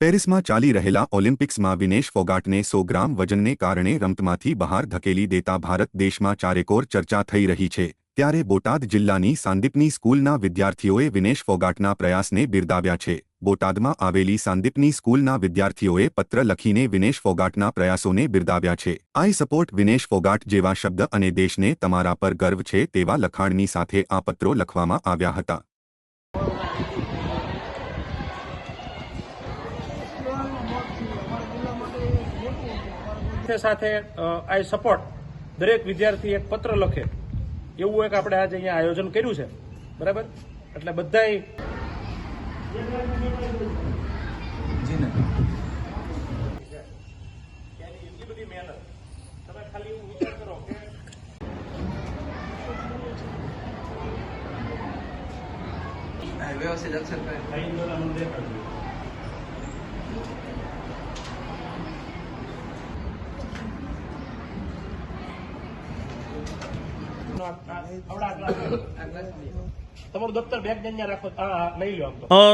પેરિસમાં ચાલી રહેલા ઓલિમ્પિક્સમાં વિનેશ ફોગાટને સો ગ્રામ વજનને કારણે રમતમાંથી બહાર ધકેલી દેતા ભારત દેશમાં ચારેકોર ચર્ચા થઈ રહી છે, ત્યારે બોટાદ જિલ્લાની સાંદીપની સ્કૂલના વિદ્યાર્થીઓએ વિનેશ ફોગાટના પ્રયાસને બિરદાવ્યા છે. બોટાદમાં આવેલી સાંદીપની સ્કૂલના વિદ્યાર્થીઓએ પત્ર લખીને વિનેશ ફોગાટના પ્રયાસોને બિરદાવ્યા છે. આઈ સપોર્ટ વિનેશ ફોગાટ જેવા શબ્દ અને દેશને તમારા પર ગર્વ છે તેવા લખાણની સાથે આ પત્રો લખવામાં આવ્યા હતા. સાથે સાથે આઈ સપોર્ટ દરેક વિદ્યાર્થી એક પત્ર લખે. એવું એક આપણે આજે અહીંયા આયોજન કર્યું છે. બરાબર? એટલે બધાય એટલી બધી મહેનત તમે ખાલી એવું વિચાર કરો કે વ્યવસ્થિત અક્ષર કરે અહીં બધા મને દેખાડજો. તમારું દફતર બેગ અહીંયા રાખો હા હા, લઈ લો આમ તો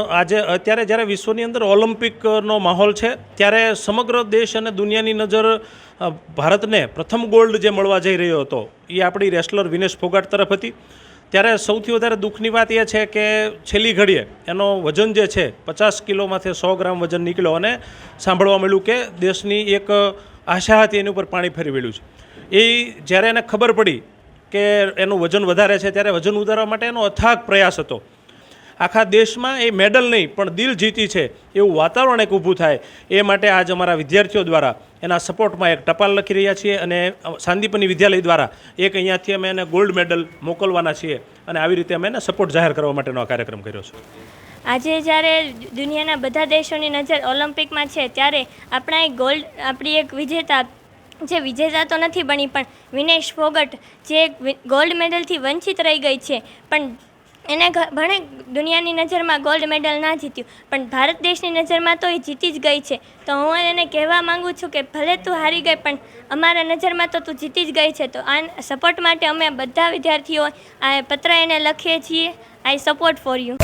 આજે, અત્યારે જ્યારે વિશ્વની અંદર ઓલિમ્પિકનો માહોલ છે, ત્યારે સમગ્ર દેશ અને દુનિયાની નજર ભારતને પ્રથમ ગોલ્ડ જે મળવા જઈ રહ્યો હતો, એ આપણી રેસલર વિનેશ ફોગાટ તરફ હતી. ત્યારે સૌથી વધારે દુઃખની વાત એ છે કે છેલ્લી ઘડીએ એનો વજન જે છે, પચાસ કિલોમાંથી સો ગ્રામ વજન નીકળ્યો અને સાંભળવા મળ્યું કે દેશની એક આશા હતી એની ઉપર પાણી ફેરવેલું છે. એ જ્યારે એને ખબર પડી કે એનું વજન વધારે છે ત્યારે વજન ઉતારવા માટે એનો અથાગ પ્રયાસ હતો. આખા દેશમાં એ મેડલ નહીં, પણ દિલ જીતી છે એવું વાતાવરણ એક ઊભું થાય. એ માટે આજ અમારા વિદ્યાર્થીઓ દ્વારા, એના સપોર્ટમાં એક ટપાલ લખી રહ્યા છીએ અને સાંદીપની વિદ્યાલય દ્વારા એક અહીંયાથી અમે એને ગોલ્ડ મેડલ મોકલવાના છીએ અને આવી રીતે અમે એને સપોર્ટ જાહેર કરવા માટેનો આ કાર્યક્રમ કર્યો છે. આજે જ્યારે દુનિયાના બધા દેશોની નજર ઓલિમ્પિકમાં છે, ત્યારે આપણા એક ગોલ્ડ, આપણી એક વિજેતા જે વિજેતા તો નથી બની, પણ વિનેશ ફોગટ જે ગોલ્ડ મેડલથી વંચિત રહી ગઈ છે. પણ એને ભણે દુનિયાની નજરમાં ગોલ્ડ મેડલ ના જીત્યું. પણ ભારત દેશની નજરમાં તો એ જીતી જ ગઈ છે. તો હું એને કહેવા માંગુ છું કે ભલે તું હારી ગઈ, પણ અમારા નજરમાં તો તું જીતી જ ગઈ છે. તો આ સપોર્ટ માટે અમે બધા વિદ્યાર્થીઓ આ પત્ર એને લખીએ છીએ. આઈ સપોર્ટ ફોર યુ